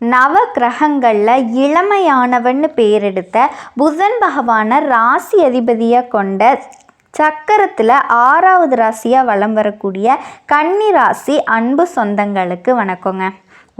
நவ கிரகங்களில் இளமையானவன்னு பேரெடுத்த புதன் பகவானை ராசி அதிபதியாக கொண்ட சக்கரத்தில் ஆறாவது ராசியாக வலம் வரக்கூடிய கன்னி ராசி அன்பு சொந்தங்களுக்கு வணக்கங்க.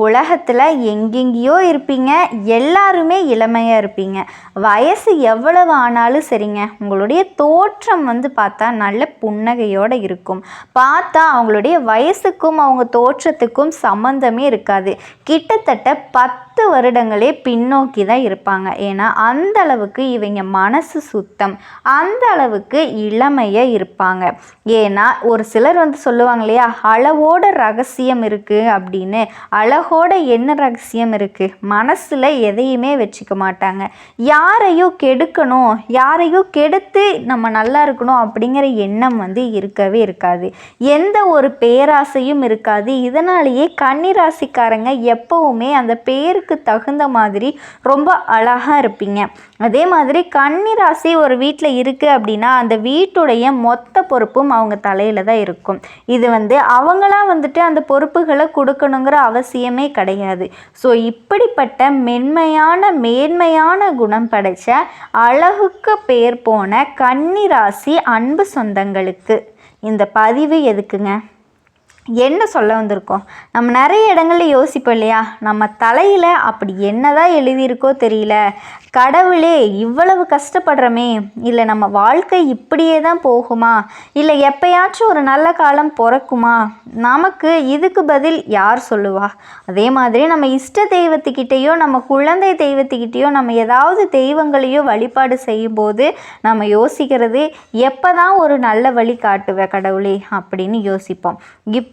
உலகத்தில் எங்கெங்கேயோ இருப்பீங்க எல்லாருமே இளமையாக இருப்பீங்க. வயசு எவ்வளவு ஆனாலும் சரிங்க உங்களுடைய தோற்றம் வந்து பார்த்தா நல்ல புன்னகையோடு இருக்கும். பார்த்தா அவங்களுடைய வயசுக்கும் அவங்க தோற்றத்துக்கும் சம்மந்தமே இருக்காது. கிட்டத்தட்ட பத்து வருடங்களே பின்னோக்கி தான் இருப்பாங்க. ஏன்னா அந்த அளவுக்கு இவங்க மனசு சுத்தம் அந்த அளவுக்கு இளமையாக இருப்பாங்க. ஏன்னா ஒரு சிலர் வந்து சொல்லுவாங்க இல்லையா அளவோட ரகசியம் இருக்குது அப்படின்னு அழகு அழகோட என்ன ரகசியம் இருக்குது மனசில் எதையுமே வச்சுக்க மாட்டாங்க. யாரையும் கெடுக்கணும் யாரையும் கெடுத்து நம்ம நல்லா இருக்கணும் அப்படிங்கிற எண்ணம் வந்து இருக்கவே இருக்காது. எந்த ஒரு பேராசையும் இருக்காது. இதனாலேயே கன்னிராசிக்காரங்க எப்போவுமே அந்த பேருக்கு தகுந்த மாதிரி ரொம்ப அழகாக இருப்பீங்க. அதே மாதிரி கன்னிராசி ஒரு வீட்டில் இருக்குது அப்படின்னா அந்த வீட்டுடைய மொத்த பொறுப்பும் அவங்க தலையில் தான் இருக்கும். இது வந்து அவங்களாம் வந்துட்டு அந்த பொறுப்புகளை கொடுக்கணுங்கிற அவசியமே கிடையாது. ஸோ இப்படிப்பட்ட மென்மையான மேன்மையான குணம் படைத்த அழகுக்கு பேர் போன கன்னிராசி அன்பு சொந்தங்களுக்கு இந்த பதிவு எதுக்குங்க? என்ன சொல்ல வந்திருக்கோம்? நம்ம நிறைய இடங்களில் யோசிப்போம் இல்லையா? நம்ம தலையில் அப்படி என்னதான் எழுதியிருக்கோ தெரியல. கடவுளே இவ்வளவு கஷ்டப்படுறோமே. இல்லை நம்ம வாழ்க்கை இப்படியே தான் போகுமா? இல்லை எப்பயாச்சும் ஒரு நல்ல காலம் பிறக்குமா? நமக்கு இதுக்கு பதில் யார் சொல்லுவா? அதே மாதிரி நம்ம இஷ்ட தெய்வத்துக்கிட்டேயோ நம்ம குழந்தை தெய்வத்துக்கிட்டேயோ நம்ம ஏதாவது தெய்வங்களையோ வழிபாடு செய்யும்போது நம்ம யோசிக்கிறது எப்போ தான் ஒரு நல்ல வழி காட்டுவேன் கடவுளே அப்படின்னு யோசிப்போம்.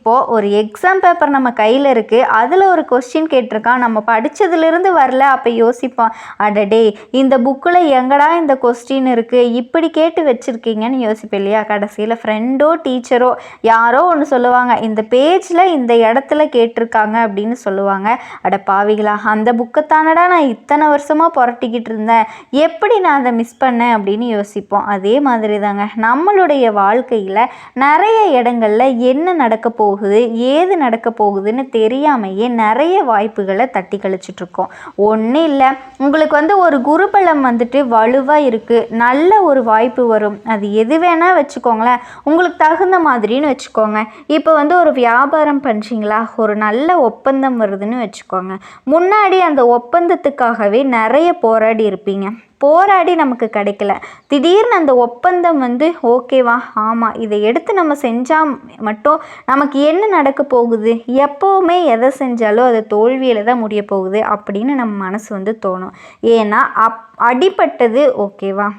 இப்போது ஒரு எக்ஸாம் பேப்பர் நம்ம கையில் இருக்குது அதில் ஒரு கொஸ்டின் கேட்டிருக்கான். நம்ம படித்ததுலேருந்து வரல. அப்போ யோசிப்போம் அடடே இந்த புக்கில் எங்கடா இந்த கொஸ்டின் இருக்குது இப்படி கேட்டு வச்சுருக்கீங்கன்னு யோசிப்பேன் இல்லையா? கடைசியில் ஃப்ரெண்டோ டீச்சரோ யாரோ ஒன்று சொல்லுவாங்க. இந்த பேஜில் இந்த இடத்துல கேட்டிருக்காங்க அப்படின்னு சொல்லுவாங்க. அட பாவிகளா அந்த புக்கைத்தானடா நான் இத்தனை வருஷமாக புரட்டிக்கிட்டு இருந்தேன். எப்படி நான் அதை மிஸ் பண்ணேன் அப்படின்னு யோசிப்போம். அதே மாதிரி தாங்க நம்மளுடைய வாழ்க்கையில் நிறைய இடங்களில் என்ன நடக்க போகுது ஏது நடக்க போகுதுன்னு தெரியாமையே நிறைய வாய்ப்புகளை தட்டி கழிச்சிட்ருக்கோம். ஒன்றும் இல்லை உங்களுக்கு வந்து ஒரு குருபலம் வந்துட்டு வலுவாக இருக்குது நல்ல ஒரு வாய்ப்பு வரும். அது எது வேணால் வச்சுக்கோங்களேன். உங்களுக்கு தகுந்த மாதிரின்னு வச்சுக்கோங்க. இப்போ வந்து ஒரு வியாபாரம் பண்ணுறீங்களா ஒரு நல்ல ஒப்பந்தம் வருதுன்னு வச்சுக்கோங்க. முன்னாடி அந்த ஒப்பந்தத்துக்காகவே நிறைய போராடி இருப்பீங்க. போராடி நமக்கு கிடைக்கல. திடீர்னு அந்த ஒப்பந்தம் வந்து ஓகேவா ஆமாம் இதை எடுத்து நம்ம செஞ்சால் மட்டும் நமக்கு என்ன நடக்க போகுது? எப்போவுமே எதை செஞ்சாலும் அது தோல்வியில் தான் முடிய போகுது அப்படின்னு நம்ம மனசு வந்து தோணும். ஏன்னா அப் அடிப்பட்டது ஓகேவா?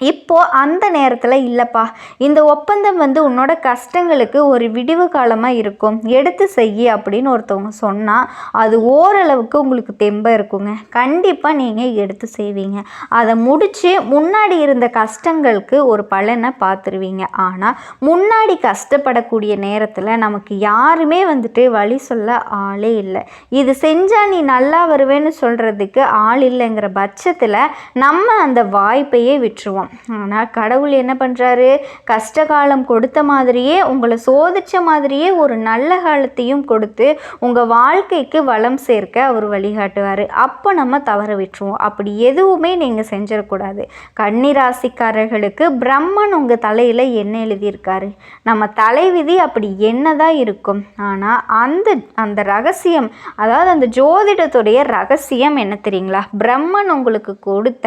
இப்போது அந்த நேரத்தில் இல்லைப்பா. இந்த ஒப்பந்தம் வந்து உன்னோட கஷ்டங்களுக்கு ஒரு விடிவு காலமாக இருக்கும். எடுத்து செய்ய அப்படின்னு ஒருத்தவங்க சொன்னால் அது ஓரளவுக்கு உங்களுக்கு தெம்ப இருக்குங்க. கண்டிப்பாக நீங்கள் எடுத்து செய்வீங்க. அதை முடித்து முன்னாடி இருந்த கஷ்டங்களுக்கு ஒரு பலனை பார்த்துருவீங்க ஆனால் முன்னாடி கஷ்டப்படக்கூடிய நேரத்தில் நமக்கு யாருமே வந்துட்டு வழி சொல்ல ஆளே இல்லை. இது செஞ்சால் நீ நல்லா வருவேன்னு சொல்கிறதுக்கு ஆள் இல்லைங்கிற பட்சத்தில் நம்ம அந்த வாய்ப்பையே விட்டுருவோம். ஆனால் கடவுள் என்ன பண்ணுறாரு கஷ்ட காலம் கொடுத்த மாதிரியே உங்களை சோதித்த மாதிரியே ஒரு நல்ல காலத்தையும் கொடுத்து உங்கள் வாழ்க்கைக்கு வளம் சேர்க்க அவர் வழிகாட்டுவார். அப்போ நம்ம தவற விட்டுருவோம். அப்படி எதுவுமே நீங்கள் செஞ்சிடக்கூடாது. கன்னிராசிக்காரர்களுக்கு பிரம்மன் உங்கள் தலையில் என்ன எழுதியிருக்காரு? நம்ம தலைவிதி அப்படி என்ன தான் இருக்கும்? ஆனால் அந்த அந்த ரகசியம் அதாவது அந்த ஜோதிடத்துடைய ரகசியம் என்ன தெரியுங்களா? பிரம்மன் உங்களுக்கு கொடுத்த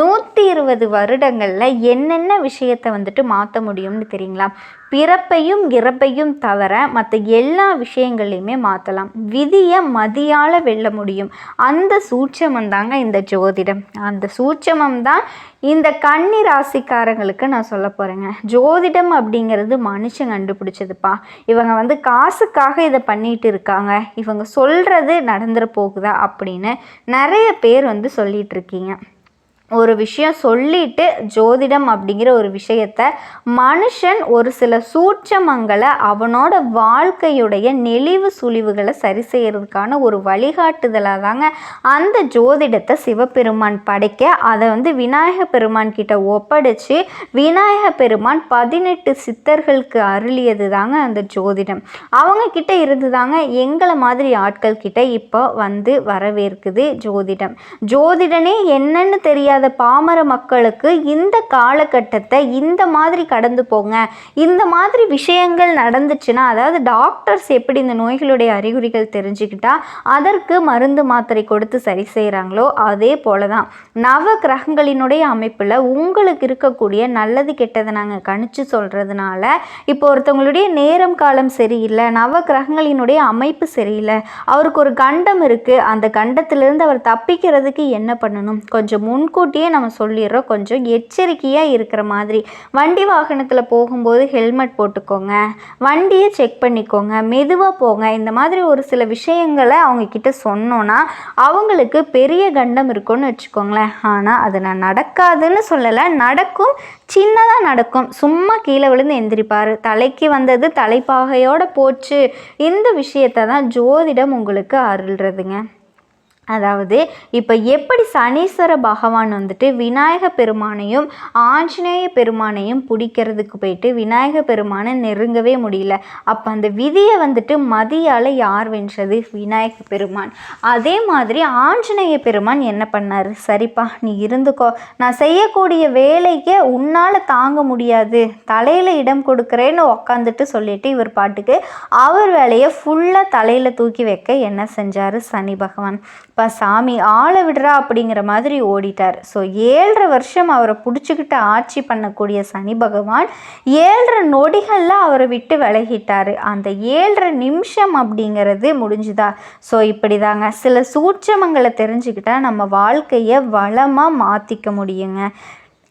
நூற்றி இருபது வருட விஷயங்களில் என்னென்ன விஷயத்தை வந்துட்டு மாற்ற முடியும்னு தெரியுங்களா? பிறப்பையும் இறப்பையும் தவிர மற்ற எல்லா விஷயங்களையுமே மாற்றலாம் விதியை மதியால் வெல்ல முடியும். அந்த சூட்சமம் தாங்க இந்த ஜோதிடம். அந்த சூட்சமம் தான் இந்த கன்னி ராசிக்காரங்களுக்கு நான் சொல்ல போகிறேங்க ஜோதிடம் அப்படிங்கிறது மனுஷன் கண்டுபிடிச்சதுப்பா. இவங்க வந்து காசுக்காக இதை பண்ணிட்டு இருக்காங்க. இவங்க சொல்கிறது நடந்துட போகுதா அப்படின்னு நிறைய பேர் வந்து சொல்லிகிட்டு இருக்கீங்க. ஒரு விஷயம் சொல்லிட்டு ஜோதிடம் அப்படிங்கிற ஒரு விஷயத்த மனுஷன் ஒரு சில சூட்சமங்களை அவனோட வாழ்க்கையுடைய நெளிவு சுழிவுகளை சரி செய்யறதுக்கான ஒரு வழிகாட்டுதலாக தாங்க அந்த ஜோதிடத்தை சிவபெருமான் படைக்க அதை வந்து விநாயக பெருமான் கிட்ட ஒப்படைச்சு விநாயக பெருமான் பதினெட்டு சித்தர்களுக்கு அருளியது தாங்க அந்த ஜோதிடம். அவங்க கிட்ட இருந்து தாங்க எங்களை மாதிரி ஆட்கள் கிட்ட இப்போ வந்து வரவேற்குது ஜோதிடம். ஜோதிடனே என்னன்னு தெரியாத பாமர மக்களுக்கு இந்த காலகட்டத்தை இந்த மாதிரி கடந்து போங்க. இந்த மாதிரி விஷயங்கள் நடந்துச்சுன்னா அதாவது டாக்டர்ஸ் எப்படி இந்த நோய்களுடைய அறிகுறிகள் தெரிஞ்சுக்கிட்டா அதற்கு மருந்து மாத்திரை கொடுத்து சரி செய்கிறாங்களோ அதே போல தான் நவ கிரகங்களினுடைய அமைப்பில் உங்களுக்கு இருக்கக்கூடிய நல்லது கெட்டதை நாங்கள் கணிச்சு சொல்கிறதுனால இப்போ ஒருத்தவங்களுடைய நேரம் காலம் சரியில்லை நவ கிரகங்களினுடைய அமைப்பு சரியில்லை அவருக்கு ஒரு கண்டம் இருக்குது அந்த கண்டத்திலிருந்து அவர் தப்பிக்கிறதுக்கு என்ன பண்ணணும்? கொஞ்சம் முன்கூட்டி முன்கூட்டியே நம்ம சொல்லிடுறோம். கொஞ்சம் எச்சரிக்கையாக இருக்கிற மாதிரி. வண்டி வாகனத்தில் போகும்போது ஹெல்மெட் போட்டுக்கோங்க. வண்டியை செக் பண்ணிக்கோங்க. மெதுவாக போங்க. இந்த மாதிரி ஒரு சில விஷயங்களை அவங்க கிட்ட சொன்னோன்னா அவங்களுக்கு பெரிய கண்டம் இருக்கும்னு வச்சுக்கோங்களேன். ஆனால் அது நான் நடக்காதுன்னு சொல்லலை. நடக்கும். சின்னதாக நடக்கும். சும்மா கீழே விழுந்து எந்திரிப்பார். தலைக்கு வந்தது தலைப்பாகையோடு போச்சு. இந்த விஷயத்தை தான் ஜோதிடம் உங்களுக்கு அருள்றதுங்க. அதாவது இப்போ எப்படி சனீஸ்வர பகவான் வந்துட்டு விநாயக பெருமானையும் ஆஞ்சநேய பெருமானையும் பிடிக்கிறதுக்கு போயிட்டு விநாயக பெருமானை நெருங்கவே முடியல. அப்போ அந்த விதியை வந்துட்டு மதியால் யார் வென்றது? விநாயக பெருமான். அதே மாதிரி ஆஞ்சநேய பெருமான் என்ன பண்ணார்? சரிப்பா நீ இருந்துக்கோ. நான் செய்யக்கூடிய வேலைக்கு உன்னால் தாங்க முடியாது. தலையில் இடம் கொடுக்குறேன்னு உக்காந்துட்டு சொல்லிட்டு இவர் பாட்டுக்கு அவர் வேலையை ஃபுல்லாக தலையில் தூக்கி வைக்க என்ன செஞ்சார்? சனி பகவான். இப்போ சாமி ஆளை விடுறா அப்படிங்கிற மாதிரி ஓடிட்டார். ஸோ ஏழரை வருஷம் அவரை பிடிச்சிக்கிட்டு ஆட்சி பண்ணக்கூடிய சனி பகவான் ஏழரை நொடிகளில் அவரை விட்டு விலகிட்டார். அந்த ஏழரை நிமிஷம் அப்படிங்கிறது முடிஞ்சுதா? ஸோ இப்படி தாங்க சில சூட்சமங்களை தெரிஞ்சுக்கிட்டால் நம்ம வாழ்க்கையை வளமாக மாற்றிக்க முடியுங்க.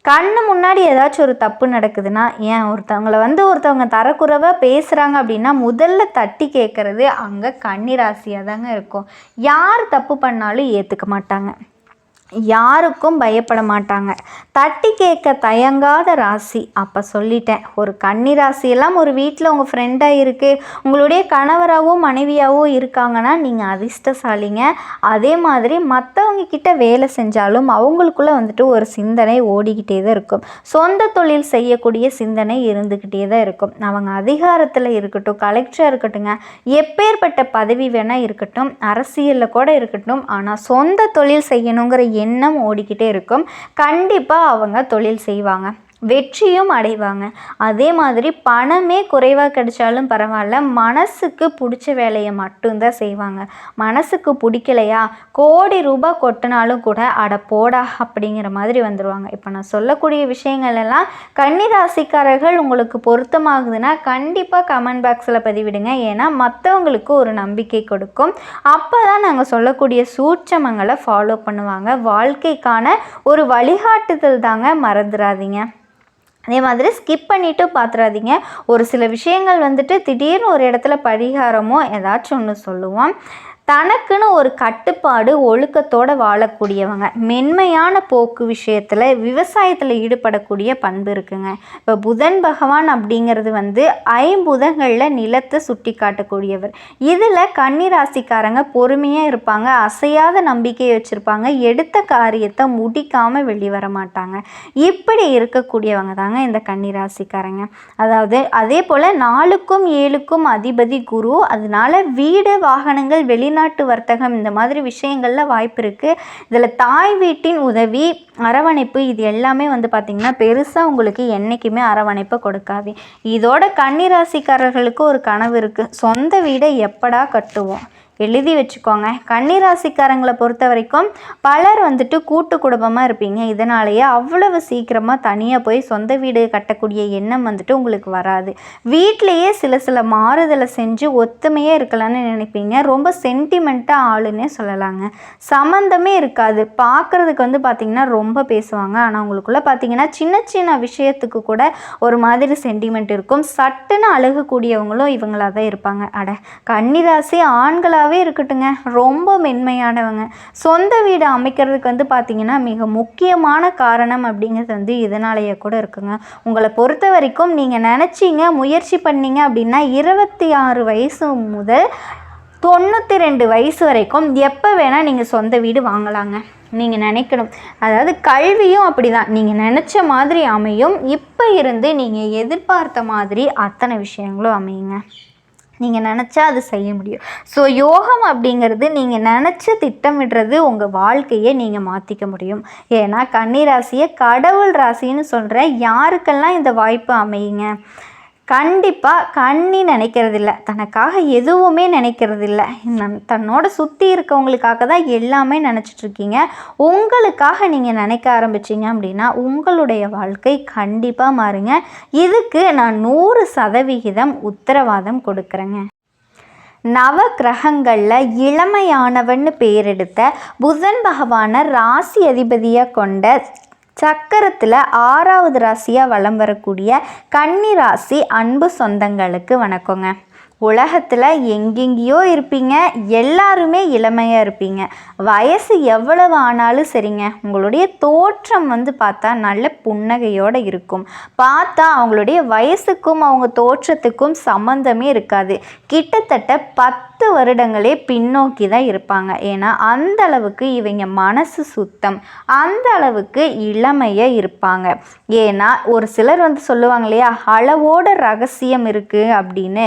கண்ணு முன்னாடி ஏதாச்சும் ஒரு தப்பு நடக்குதுன்னா ஏன் ஒருத்தவங்களை வந்து ஒருத்தவங்க தரக்குறைவாக பேசுகிறாங்க அப்படின்னா முதல்ல தட்டி கேட்குறது அங்கே கன்னிராசியாக தாங்க இருக்கும். யார் தப்பு பண்ணாலும் ஏற்றுக்க மாட்டாங்க. யாருக்கும் பயப்பட மாட்டாங்க தட்டி கேட்க தயங்காத ராசி. அப்போ சொல்லிட்டேன் ஒரு கன்னி ராசியெல்லாம் ஒரு வீட்டில் உங்கள் ஃப்ரெண்டாக இருக்குது உங்களுடைய கணவராகவோ மனைவியாகவோ இருக்காங்கன்னா நீங்கள் அதிர்ஷ்டசாலிங்க. அதே மாதிரி மற்றவங்க கிட்ட வேலை செஞ்சாலும் அவங்களுக்குள்ளே வந்துட்டு ஒரு சிந்தனை ஓடிக்கிட்டே தான் இருக்கும். சொந்த தொழில் செய்யக்கூடிய சிந்தனை இருந்துக்கிட்டே தான் இருக்கும். அவங்க அதிகாரத்தில் இருக்கட்டும் கலெக்டராக இருக்கட்டுங்க எப்பேற்பட்ட பதவி வேணால் இருக்கட்டும் அரசியலில் கூட இருக்கட்டும். ஆனால் சொந்த தொழில் செய்யணுங்கிற எண்ணம் ஓடிக்கிட்டே இருக்கும். கண்டிப்பாக அவங்க தொழில் செய்வாங்க. வெற்றியும் அடைவாங்க. அதே மாதிரி பணமே குறைவாக கிடைச்சாலும் பரவாயில்ல. மனசுக்கு பிடிச்ச வேலையை மட்டும்தான் செய்வாங்க. மனசுக்கு பிடிக்கலையா? கோடி ரூபாய் கொட்டினாலும் கூட அட போடா அப்படிங்கிற மாதிரி வந்துடுவாங்க இப்போ நான் சொல்லக்கூடிய விஷயங்கள் எல்லாம் கன்னிராசிக்காரர்கள் உங்களுக்கு பொருத்தமாகுதுன்னா கண்டிப்பாக கமெண்ட் பாக்ஸில் பதிவிடுங்க. ஏன்னா மற்றவங்களுக்கு ஒரு நம்பிக்கை கொடுக்கும். அப்போ தான் நாங்கள் சொல்லக்கூடிய சூட்சமங்களை ஃபாலோ பண்ணுவாங்க. வாழ்க்கைக்கான ஒரு வழிகாட்டுதல் தாங்க மறந்துடாதீங்க அதே மாதிரி ஸ்கிப் பண்ணிவிட்டு பார்த்துறாதீங்க ஒரு சில விஷயங்கள் வந்துட்டு திடீர்னு ஒரு இடத்துல பரிகாரமோ ஏதாச்சும் ஒன்று சொல்லுவோம். தனக்குன்னு ஒரு கட்டுப்பாடு ஒழுக்கத்தோடு வாழக்கூடியவங்க. மென்மையான போக்கு விஷயத்தில் விவசாயத்தில் ஈடுபடக்கூடிய பண்பு இருக்குங்க. இப்போ புதன் பகவான் அப்படிங்கிறது வந்து ஐம்புதங்களில் நிலத்தை சுட்டி காட்டக்கூடியவர். இதில் கன்னிராசிக்காரங்க பொறுமையாக இருப்பாங்க அசையாத நம்பிக்கையை வச்சுருப்பாங்க எடுத்த காரியத்தை முடிக்காமல் வெளிவர மாட்டாங்க. இப்படி இருக்கக்கூடியவங்க தாங்க இந்த கன்னிராசிக்காரங்க. அதாவது அதே போல் நாலுக்கும் ஏழுக்கும் அதிபதி குரு அதனால வீடு வாகனங்கள் வெளி வெளிநாட்டு வர்த்தகம் இந்த மாதிரி விஷயங்களில் வாய்ப்பு இருக்குது இதில் தாய் வீட்டின் உதவி அரவணைப்பு இது எல்லாமே வந்து பார்த்திங்கன்னா பெருசாக உங்களுக்கு என்றைக்குமே அரவணைப்பை கொடுக்காது. இதோட கன்னிராசிக்காரர்களுக்கு ஒரு கனவு இருக்குது சொந்த வீடை எப்படா கட்டுவோம்? எழுதி வச்சுக்கோங்க. கன்னிராசிக்காரங்களை பொறுத்த வரைக்கும் பலர் வந்துட்டு கூட்டு குடும்பமாக இருப்பீங்க. இதனாலேயே அவ்வளவு சீக்கிரமாக தனியாக போய் சொந்த வீடு கட்டக்கூடிய எண்ணம் வந்துட்டு உங்களுக்கு வராது. வீட்டிலையே சில சில மாறுதலை செஞ்சு ஒத்துமையே இருக்கலாம்னு நினைப்பீங்க. ரொம்ப சென்டிமெண்ட்டாக ஆளுன்னே சொல்லலாங்க. சம்மந்தமே இருக்காது. பார்க்குறதுக்கு வந்து பார்த்திங்கன்னா ரொம்ப பேசுவாங்க. ஆனால் உங்களுக்குள்ளே பார்த்தீங்கன்னா சின்ன சின்ன விஷயத்துக்கு கூட ஒரு மாதிரி சென்டிமெண்ட் இருக்கும். சட்டுன்னு அழுகக்கூடியவங்களும் இவங்களாக தான் இருப்பாங்க. அட கன்னிராசி ஆண்களாக குடும்பமாகவே இருக்கட்டுங்க. ரொம்ப மென்மையானவங்க. சொந்த வீடு அமைக்கிறதுக்கு வந்து பார்த்திங்கன்னா மிக முக்கியமான காரணம் அப்படிங்கிறது வந்து இதனாலேயே கூட இருக்குங்க. உங்களை பொறுத்த வரைக்கும் நீங்கள் நினச்சிங்க முயற்சி பண்ணீங்க அப்படின்னா இருபத்தி ஆறு வயசு முதல் தொண்ணூற்றி ரெண்டு வயசு வரைக்கும் எப்போ வேணால் நீங்கள் சொந்த வீடு வாங்கலாங்க. நீங்கள் நினைக்கணும். அதாவது கல்வியும் அப்படி தான் நீங்கள் நினச்ச மாதிரி அமையும். இப்போ இருந்து நீங்கள் எதிர்பார்த்த மாதிரி அத்தனை விஷயங்களும் அமையுங்க. நீங்கள் நினச்சா அது செய்ய முடியும். ஸோ யோகம் அப்படிங்கிறது நீங்கள் நினச்சி திட்டமிடுறது உங்கள் வாழ்க்கையை நீங்கள் மாற்றிக்க முடியும். ஏன்னா கன்னி ராசியை கடவுள் ராசின்னு சொல்கிறேன் யாருக்கெல்லாம் இந்த வாய்ப்பு அமையுங்க? கண்டிப்பாக கண்ணி நினைக்கிறதில்ல. தனக்காக எதுவுமே நினைக்கிறதில்ல. தன்னோட சுற்றி இருக்கவங்களுக்காக தான் எல்லாமே நினச்சிட்ருக்கீங்க உங்களுக்காக நீங்கள் நினைக்க ஆரம்பிச்சிங்க அப்படின்னா உங்களுடைய வாழ்க்கை கண்டிப்பாக மாறுங்க. இதுக்கு நான் நூறு சதவிகிதம் உத்தரவாதம் கொடுக்குறேங்க. நவ கிரகங்களில் இளமையானவன்னு பேரெடுத்த புதன் பகவானை ராசி அதிபதியாக கொண்ட சக்கரத்தில் ஆறாவது ராசியாக வலம் வரக்கூடிய கன்னி ராசி அன்பு சொந்தங்களுக்கு வணக்கங்க. உலகத்தில் எங்கெங்கேயோ இருப்பீங்க எல்லாருமே இளமையாக இருப்பீங்க. வயசு எவ்வளவு ஆனாலும் சரிங்க உங்களுடைய தோற்றம் வந்து பார்த்தா நல்ல புன்னகையோடு இருக்கும். பார்த்தா அவங்களுடைய வயசுக்கும் அவங்க தோற்றத்துக்கும் சம்மந்தமே இருக்காது. கிட்டத்தட்ட பத்து வருடங்களே பின்னோக்கி தான் இருப்பாங்க. ஏன்னா அந்த அளவுக்கு இவங்க மனசு சுத்தம் அந்த அளவுக்கு இளமையாக இருப்பாங்க. ஏன்னா ஒரு சிலர் வந்து சொல்லுவாங்க இல்லையா அளவோட ரகசியம் இருக்குது அப்படின்னு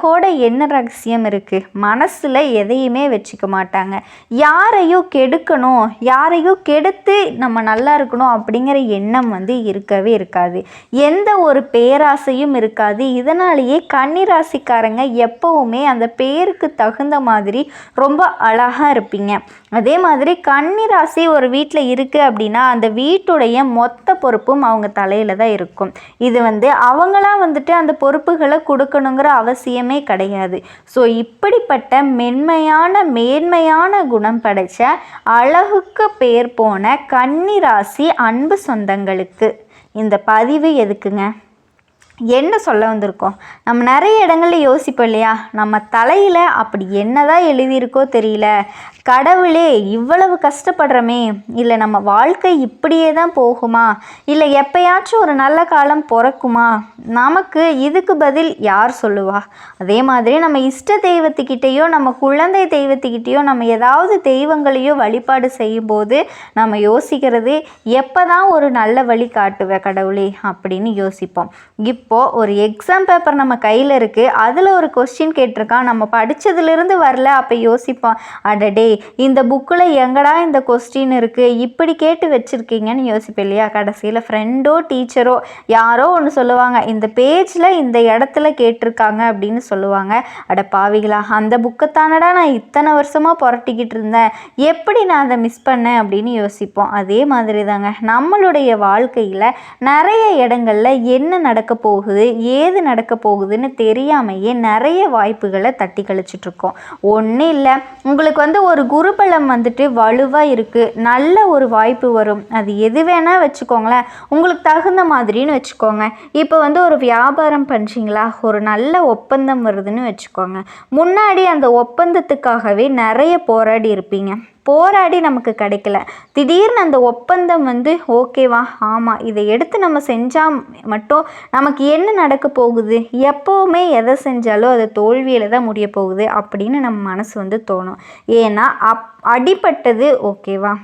அழகோட என்ன ரகசியம் இருக்குது மனசில் எதையுமே வச்சுக்க மாட்டாங்க. யாரையும் கெடுக்கணும் யாரையும் கெடுத்து நம்ம நல்லா இருக்கணும் அப்படிங்கிற எண்ணம் வந்து இருக்கவே இருக்காது. எந்த ஒரு பேராசையும் இருக்காது. இதனாலேயே கன்னிராசிக்காரங்க எப்போவுமே அந்த பேருக்கு தகுந்த மாதிரி ரொம்ப அழகாக இருப்பீங்க. அதே மாதிரி கன்னிராசி ஒரு வீட்டில் இருக்குது அப்படின்னா அந்த வீட்டுடைய மொத்த பொறுப்பும் அவங்க தலையில் தான் இருக்கும். இது வந்து அவங்களாம் வந்துட்டு அந்த பொறுப்புகளை கொடுக்கணுங்கிற அவசியமே கிடையாது. ஸோ இப்படிப்பட்ட மென்மையான மேன்மையான குணம் படைத்த அழகுக்கு பேர் போன கன்னிராசி அன்பு சொந்தங்களுக்கு இந்த பதிவு எதுக்குங்க? என்ன சொல்ல வந்திருக்கோம்? நம்ம நிறைய இடங்களில் யோசிப்போம் இல்லையா? நம்ம தலையில் அப்படி என்னதான் எழுதியிருக்கோ தெரியல. கடவுளே இவ்வளவு கஷ்டப்படுறோமே. இல்லை நம்ம வாழ்க்கை இப்படியே தான் போகுமா? இல்லை எப்பயாச்சும் ஒரு நல்ல காலம் பிறக்குமா? நமக்கு இதுக்கு பதில் யார் சொல்லுவா? அதே மாதிரி நம்ம இஷ்ட தெய்வத்துக்கிட்டேயோ நம்ம குழந்தை தெய்வத்துக்கிட்டேயோ நம்ம ஏதாவது தெய்வங்களையோ வழிபாடு செய்யும்போது நம்ம யோசிக்கிறது எப்போ தான் ஒரு நல்ல வழி காட்டுவேன் கடவுளே அப்படின்னு யோசிப்போம். இப்போது ஒரு எக்ஸாம் பேப்பர் நம்ம கையில் இருக்குது அதில் ஒரு கொஸ்டின் கேட்டிருக்கான். நம்ம படித்ததுலேருந்து வரல. அப்போ யோசிப்போம் அடடே இந்த புக்கில் எங்கடா இந்த கொஸ்டின் இருக்குது இப்படி கேட்டு வச்சுருக்கீங்கன்னு யோசிப்பேன் இல்லையா? கடைசியில் ஃப்ரெண்டோ டீச்சரோ யாரோ ஒன்று சொல்லுவாங்க. இந்த பேஜில் இந்த இடத்துல கேட்டிருக்காங்க அப்படின்னு சொல்லுவாங்க. அட பாவிகளா அந்த புக்கைத்தானடா நான் இத்தனை வருஷமாக புரட்டிக்கிட்டு இருந்தேன். எப்படி நான் அதை மிஸ் பண்ணேன் அப்படின்னு யோசிப்போம். அதே மாதிரி தாங்க நம்மளுடைய வாழ்க்கையில் நிறைய இடங்களில் என்ன நடக்க போகுது? போகுது ஏது நடக்க போகுதுன்னு தெரியாமையே நிறைய வாய்ப்புகளை தட்டி கழிச்சிட்ருக்கோம். ஒன்றும் இல்லை உங்களுக்கு வந்து ஒரு குருபலம் வந்துட்டு வலுவாக இருக்குது நல்ல ஒரு வாய்ப்பு வரும். அது எது வேணால் வச்சுக்கோங்களேன் உங்களுக்கு தகுந்த மாதிரின்னு வச்சுக்கோங்க. இப்போ வந்து ஒரு வியாபாரம் பண்ணுறீங்களா ஒரு நல்ல ஒப்பந்தம் வருதுன்னு வச்சுக்கோங்க. முன்னாடி அந்த ஒப்பந்தத்துக்காகவே நிறைய போராடி இருப்பீங்க. போராடி நமக்கு கிடைக்கல. திடீர்னு அந்த ஒப்பந்தம் வந்து ஓகேவா ஆமாம் இதை எடுத்து நம்ம செஞ்சால் மட்டும் நமக்கு என்ன நடக்க போகுது? எப்போவுமே எதை செஞ்சாலும் அது தோல்வியில் தான் முடிய போகுது அப்படின்னு நம்ம மனசு வந்து தோணும். ஏன்னா அப் அடிப்பட்டது ஓகேவா?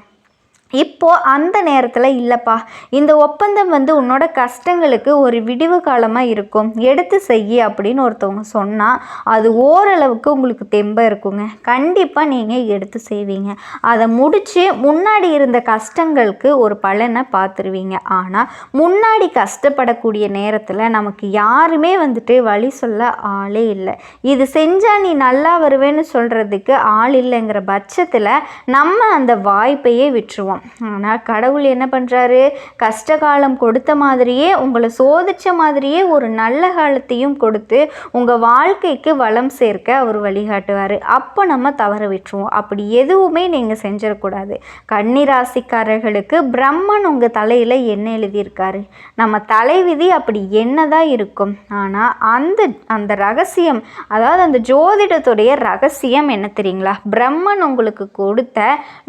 இப்போது அந்த நேரத்தில் இல்லைப்பா. இந்த ஒப்பந்தம் வந்து உன்னோட கஷ்டங்களுக்கு ஒரு விடிவு காலமாக இருக்கும். எடுத்து செய்ய அப்படின்னு ஒருத்தவங்க சொன்னால் அது ஓரளவுக்கு உங்களுக்கு தெம்ப இருக்குங்க. கண்டிப்பாக நீங்கள் எடுத்து செய்வீங்க. அதை முடித்து முன்னாடி இருந்த கஷ்டங்களுக்கு ஒரு பலனை பார்த்துருவீங்க ஆனால் முன்னாடி கஷ்டப்படக்கூடிய நேரத்தில் நமக்கு யாருமே வந்துட்டு வழி சொல்ல ஆளே இல்லை. இது செஞ்சால் நீ நல்லா வருவேன்னு சொல்கிறதுக்கு ஆள் இல்லைங்கிற பட்சத்தில் நம்ம அந்த வாய்ப்பையே விட்டுருவோம். இருக்கும் ஆனால் கடவுள் என்ன பண்ணுறாரு கஷ்டகாலம் கொடுத்த மாதிரியே உங்களை சோதித்த மாதிரியே ஒரு நல்ல காலத்தையும் கொடுத்து உங்கள் வாழ்க்கைக்கு வளம் சேர்க்க அவர் வழிகாட்டுவார். அப்போ நம்ம தவற விட்டுருவோம். அப்படி எதுவுமே நீங்கள் செஞ்சிடக்கூடாது. கன்னிராசிக்காரர்களுக்கு பிரம்மன் உங்கள் தலையில் என்ன எழுதியிருக்காரு? நம்ம தலைவிதி அப்படி என்ன தான் இருக்கும்? ஆனால் அந்த அந்த ரகசியம் அதாவது அந்த ஜோதிடத்துடைய ரகசியம் என்ன தெரியுங்களா? பிரம்மன் உங்களுக்கு கொடுத்த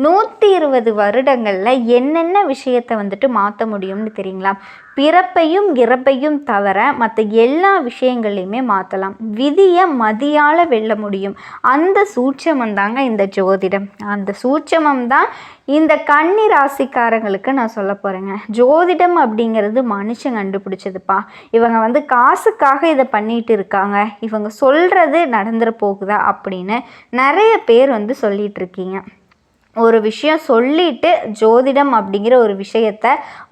நூற்றி இருபது வருட வருடங்களில் என்னென்ன விஷயத்தை வந்துட்டு மாற்ற முடியும்னு தெரியுங்களா? பிறப்பையும் இறப்பையும் தவிர மற்ற எல்லா விஷயங்களையுமே மாற்றலாம் விதியை மதியால் வெல்ல முடியும். அந்த சூட்சமம் தாங்க இந்த ஜோதிடம். அந்த சூட்சமம் தான் இந்த கன்னி ராசிக்காரங்களுக்கு நான் சொல்ல போகிறேங்க ஜோதிடம் அப்படிங்கிறது மனுஷன் கண்டுபிடிச்சதுப்பா. இவங்க வந்து காசுக்காக இதை பண்ணிட்டு இருக்காங்க. இவங்க சொல்கிறது நடந்துட போகுதா அப்படின்னு நிறைய பேர் வந்து சொல்லிகிட்டு இருக்கீங்க. ஒரு விஷயம் சொல்லிட்டு ஜோதிடம் அப்படிங்கிற ஒரு விஷயத்த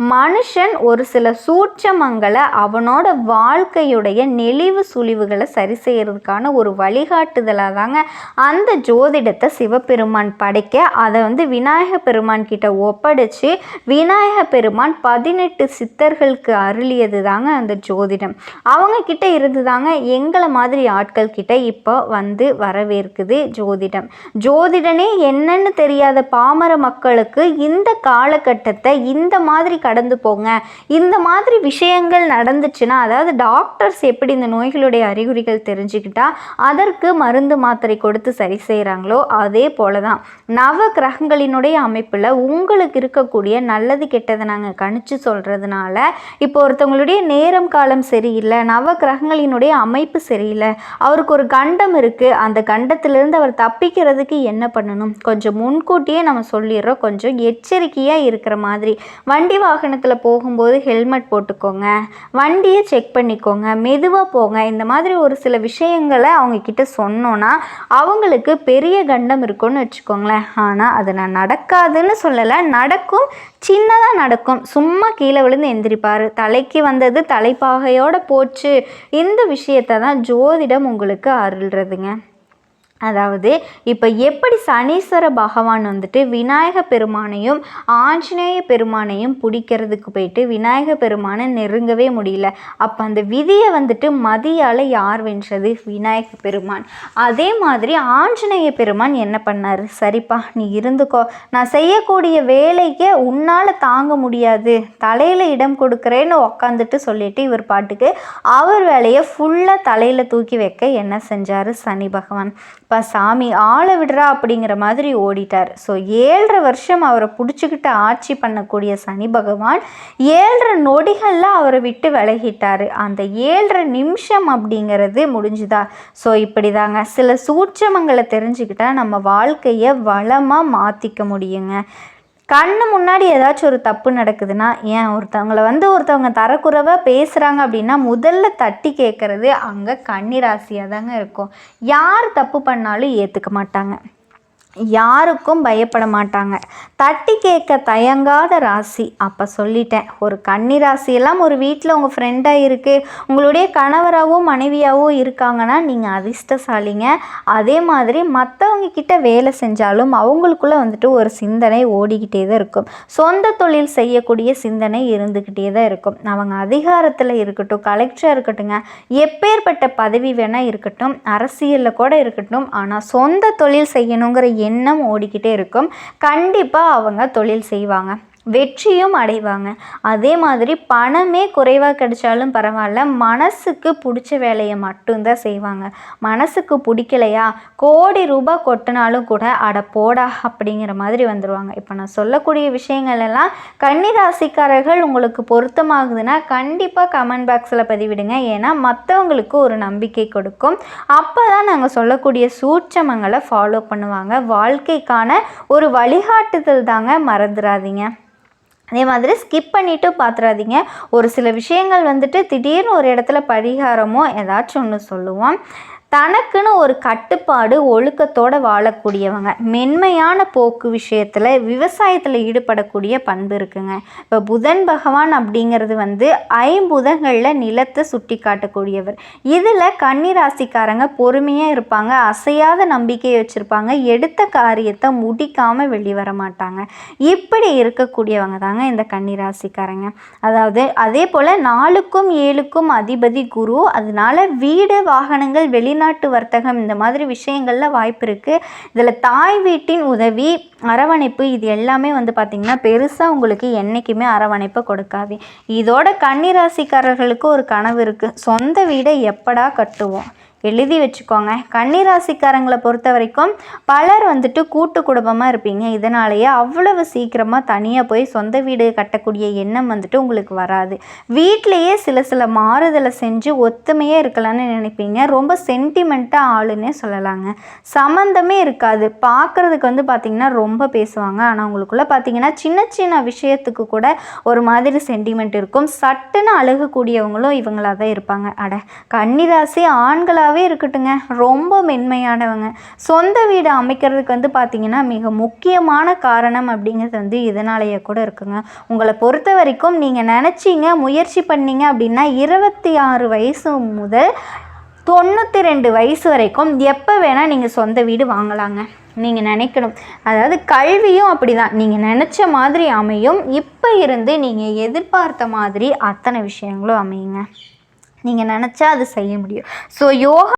மனுஷன் ஒரு சில சூட்சமங்களை அவனோட வாழ்க்கையுடைய நெளிவு சுழிவுகளை சரி செய்யறதுக்கான ஒரு வழிகாட்டுதலாக தாங்க அந்த ஜோதிடத்தை சிவபெருமான் படைக்க அதை வந்து விநாயக பெருமான் கிட்ட ஒப்படைச்சு விநாயக பெருமான் பதினெட்டு சித்தர்களுக்கு அருளியது தாங்க அந்த ஜோதிடம். அவங்க கிட்ட இருந்து தாங்க எங்களை மாதிரி ஆட்கள் கிட்ட இப்போ வந்து வரவேற்குது ஜோதிடம். ஜோதிடனே என்னன்னு தெரியாத இல்லாத பாமர மக்களுக்கு இந்த காலகட்டத்தை இந்த மாதிரி கடந்து போங்க. இந்த மாதிரி விஷயங்கள் நடந்துச்சுன்னா அதாவது டாக்டர்ஸ் எப்படி இந்த நோய்களுடைய அறிகுறிகள் தெரிஞ்சுக்கிட்டா அதற்கு மருந்து மாத்திரை கொடுத்து சரி செய்கிறாங்களோ அதே போல தான் நவ கிரகங்களினுடைய அமைப்பில் உங்களுக்கு இருக்கக்கூடிய நல்லது கெட்டதை நாங்கள் கணிச்சு சொல்கிறதுனால இப்போ ஒருத்தவங்களுடைய நேரம் காலம் சரியில்லை நவ கிரகங்களினுடைய அமைப்பு சரியில்லை அவருக்கு ஒரு கண்டம் இருக்குது அந்த கண்டத்திலிருந்து அவர் தப்பிக்கிறதுக்கு என்ன பண்ணணும்? கொஞ்சம் முன்கூட்டி முன்கூட்டியே நம்ம சொல்லிடுறோம். கொஞ்சம் எச்சரிக்கையாக இருக்கிற மாதிரி. வண்டி வாகனத்தில் போகும்போது ஹெல்மெட் போட்டுக்கோங்க. வண்டியை செக் பண்ணிக்கோங்க. மெதுவாக போங்க. இந்த மாதிரி ஒரு சில விஷயங்களை அவங்கக்கிட்ட சொன்னோன்னா அவங்களுக்கு பெரிய கண்டம் இருக்கும்னு வச்சுக்கோங்களேன். ஆனால் அது நான் நடக்காதுன்னு சொல்லலை. நடக்கும். சின்னதாக நடக்கும். சும்மா கீழே விழுந்து எந்திரிப்பார். தலைக்கு வந்தது தலைப்பாகையோடு போச்சு. இந்த விஷயத்தை தான் ஜோதிடம் உங்களுக்கு அருள்றதுங்க. அதாவது இப்போ எப்படி சனீஸ்வர பகவான் வந்துட்டு விநாயக பெருமானையும் ஆஞ்சநேய பெருமானையும் பிடிக்கிறதுக்கு போயிட்டு விநாயக பெருமானை நெருங்கவே முடியல. அப்போ அந்த விதியை வந்துட்டு மதியால் யார் வென்றது? விநாயக பெருமான். அதே மாதிரி ஆஞ்சநேய பெருமான் என்ன பண்ணார்? சரிப்பா நீ இருந்துக்கோ. நான் செய்யக்கூடிய வேலைக்கு உன்னால் தாங்க முடியாது. தலையில் இடம் கொடுக்குறேன்னு உக்காந்துட்டு சொல்லிட்டு இவர் பாட்டுக்கு அவர் வேலையை ஃபுல்லாக தலையில் தூக்கி வைக்க என்ன செஞ்சார்? சனி பகவான். இப்போ சாமி ஆளை விடுறா அப்படிங்கிற மாதிரி ஓடிட்டார். ஸோ ஏழரை வருஷம் அவரை பிடிச்சிக்கிட்டு ஆட்சி பண்ணக்கூடிய சனி பகவான் ஏழரை நொடிகளில் அவரை விட்டு விலகிட்டார். அந்த ஏழரை நிமிஷம் அப்படிங்கிறது முடிஞ்சுதா? ஸோ இப்படி தாங்க சில சூட்சமங்களை தெரிஞ்சுக்கிட்டால் நம்ம வாழ்க்கையை வளமாக மாற்றிக்க முடியுங்க. கண்ணு முன்னாடி ஏதாச்சும் ஒரு தப்பு நடக்குதுன்னா ஏன் ஒருத்தவங்களை வந்து ஒருத்தவங்க தரக்குறைவாக பேசுகிறாங்க அப்படின்னா முதல்ல தட்டி கேட்குறது அங்கே கன்னிராசியாக தாங்க இருக்கும். யார் தப்பு பண்ணாலும் ஏற்றுக்க மாட்டாங்க. யாருக்கும் பயப்பட மாட்டாங்க. தட்டி கேட்க தயங்காத ராசி. அப்போ சொல்லிட்டேன் ஒரு கன்னி ராசியெல்லாம் ஒரு வீட்டில் உங்கள் ஃப்ரெண்டாக இருக்குது உங்களுடைய கணவராகவோ மனைவியாகவோ இருக்காங்கன்னா நீங்கள் அதிர்ஷ்டசாலிங்க. அதே மாதிரி மற்றவங்க கிட்ட வேலை செஞ்சாலும் அவங்களுக்குள்ளே வந்துட்டு ஒரு சிந்தனை ஓடிக்கிட்டே தான் இருக்கும். சொந்த தொழில் செய்யக்கூடிய சிந்தனை இருந்துக்கிட்டே தான் இருக்கும். அவங்க அதிகாரத்தில் இருக்கட்டும் கலெக்டராக இருக்கட்டுங்க எப்பேற்பட்ட பதவி வேணால் இருக்கட்டும் அரசியலில் கூட இருக்கட்டும். ஆனால் சொந்த தொழில் செய்யணுங்கிற எண்ணம் ஓடிக்கிட்டே இருக்கும். கண்டிப்பாக அவங்க தொழில் செய்வாங்க. வெற்றியும் அடைவாங்க. அதே மாதிரி பணமே குறைவாக கிடைச்சாலும் பரவாயில்ல. மனசுக்கு பிடிச்ச வேலையை மட்டும்தான் செய்வாங்க. மனசுக்கு பிடிக்கலையா? கோடி ரூபாய் கொட்டினாலும் கூட அட போடா அப்படிங்கிற மாதிரி வந்துடுவாங்க இப்போ நான் சொல்லக்கூடிய விஷயங்கள் எல்லாம் கன்னிராசிக்காரர்கள் உங்களுக்கு பொருத்தமாகுதுன்னா கண்டிப்பாக கமெண்ட் பாக்ஸில் பதிவிடுங்க. ஏன்னா மற்றவங்களுக்கு ஒரு நம்பிக்கை கொடுக்கும். அப்போ தான் நாங்கள் சொல்லக்கூடிய சூட்சமங்களை ஃபாலோ பண்ணுவாங்க. வாழ்க்கைக்கான ஒரு வழிகாட்டுதல் தாங்க மறந்துடாதீங்க அதே மாதிரி ஸ்கிப் பண்ணிவிட்டு பார்த்துறாதீங்க ஒரு சில விஷயங்கள் வந்துட்டு திடீர்னு ஒரு இடத்துல பரிகாரமோ ஏதாச்சும் ஒன்று சொல்லுவோம். தனக்குன்னு ஒரு கட்டுப்பாடு ஒழுக்கத்தோடு வாழக்கூடியவங்க. மென்மையான போக்கு விஷயத்தில் விவசாயத்தில் ஈடுபடக்கூடிய பண்பு இருக்குங்க. இப்போ புதன் பகவான் அப்படிங்கிறது வந்து ஐம்புதங்களில் நிலத்தை சுட்டி காட்டக்கூடியவர். இதில் கன்னிராசிக்காரங்க பொறுமையாக இருப்பாங்க அசையாத நம்பிக்கையை வச்சுருப்பாங்க எடுத்த காரியத்தை முடிக்காமல் வெளிவர மாட்டாங்க. இப்படி இருக்கக்கூடியவங்க தாங்க இந்த கன்னிராசிக்காரங்க. அதாவது அதே போல் நாலுக்கும் ஏழுக்கும் அதிபதி குரு அதனால வீடு வாகனங்கள் வெளி வெளிநாட்டு வர்த்தகம் இந்த மாதிரி விஷயங்களில் வாய்ப்பு இருக்குது இதில் தாய் வீட்டின் உதவி அரவணைப்பு இது எல்லாமே வந்து பார்த்திங்கன்னா பெருசாக உங்களுக்கு என்றைக்குமே அரவணைப்பை கொடுக்காது. இதோட கன்னிராசிக்காரர்களுக்கு ஒரு கனவு இருக்குது சொந்த வீடை எப்படா கட்டுவோம்? எழுதி வச்சுக்கோங்க. கன்னிராசிக்காரங்களை பொறுத்த வரைக்கும் பலர் வந்துட்டு கூட்டு குடும்பமாக இருப்பீங்க. இதனாலேயே அவ்வளவு சீக்கிரமாக தனியாக போய் சொந்த வீடு கட்டக்கூடிய எண்ணம் வந்துட்டு உங்களுக்கு வராது. வீட்டிலையே சில சில மாறுதலை செஞ்சு ஒத்துமையே இருக்கலாம்னு நினைப்பீங்க. ரொம்ப சென்டிமெண்ட்டாக ஆளுன்னே சொல்லலாங்க. சம்மந்தமே இருக்காது. பார்க்குறதுக்கு வந்து பார்த்திங்கன்னா ரொம்ப பேசுவாங்க. ஆனால் உங்களுக்குள்ளே பார்த்தீங்கன்னா சின்ன சின்ன விஷயத்துக்கு கூட ஒரு மாதிரி சென்டிமெண்ட் இருக்கும். சட்டுன்னு அழுகக்கூடியவங்களும் இவங்களாக தான் இருப்பாங்க. அட கன்னிராசி ஆண்களாகவே இருக்கட்டுங்க. ரொம்ப மென்மையானவங்க. சொந்த வீடு அமைக்கிறதுக்கு வந்து பார்த்திங்கன்னா மிக முக்கியமான காரணம் அப்படிங்கிறது வந்து இதனாலேயே கூட இருக்குங்க. உங்களை பொறுத்த வரைக்கும் நீங்கள் நினச்சிங்க முயற்சி பண்ணீங்க அப்படின்னா இருபத்தி ஆறு வயசு முதல் தொண்ணூற்றி ரெண்டு வயசு வரைக்கும் எப்போ வேணால் நீங்கள் சொந்த வீடு வாங்கலாங்க. நீங்கள் நினைக்கணும். அதாவது கல்வியும் அப்படி தான் நீங்கள் நினச்ச மாதிரி அமையும். இப்போ இருந்து நீங்கள் எதிர்பார்த்த மாதிரி அத்தனை விஷயங்களும் அமையுங்க. நீங்கள் நினச்சா அது செய்ய முடியும். ஸோ யோகா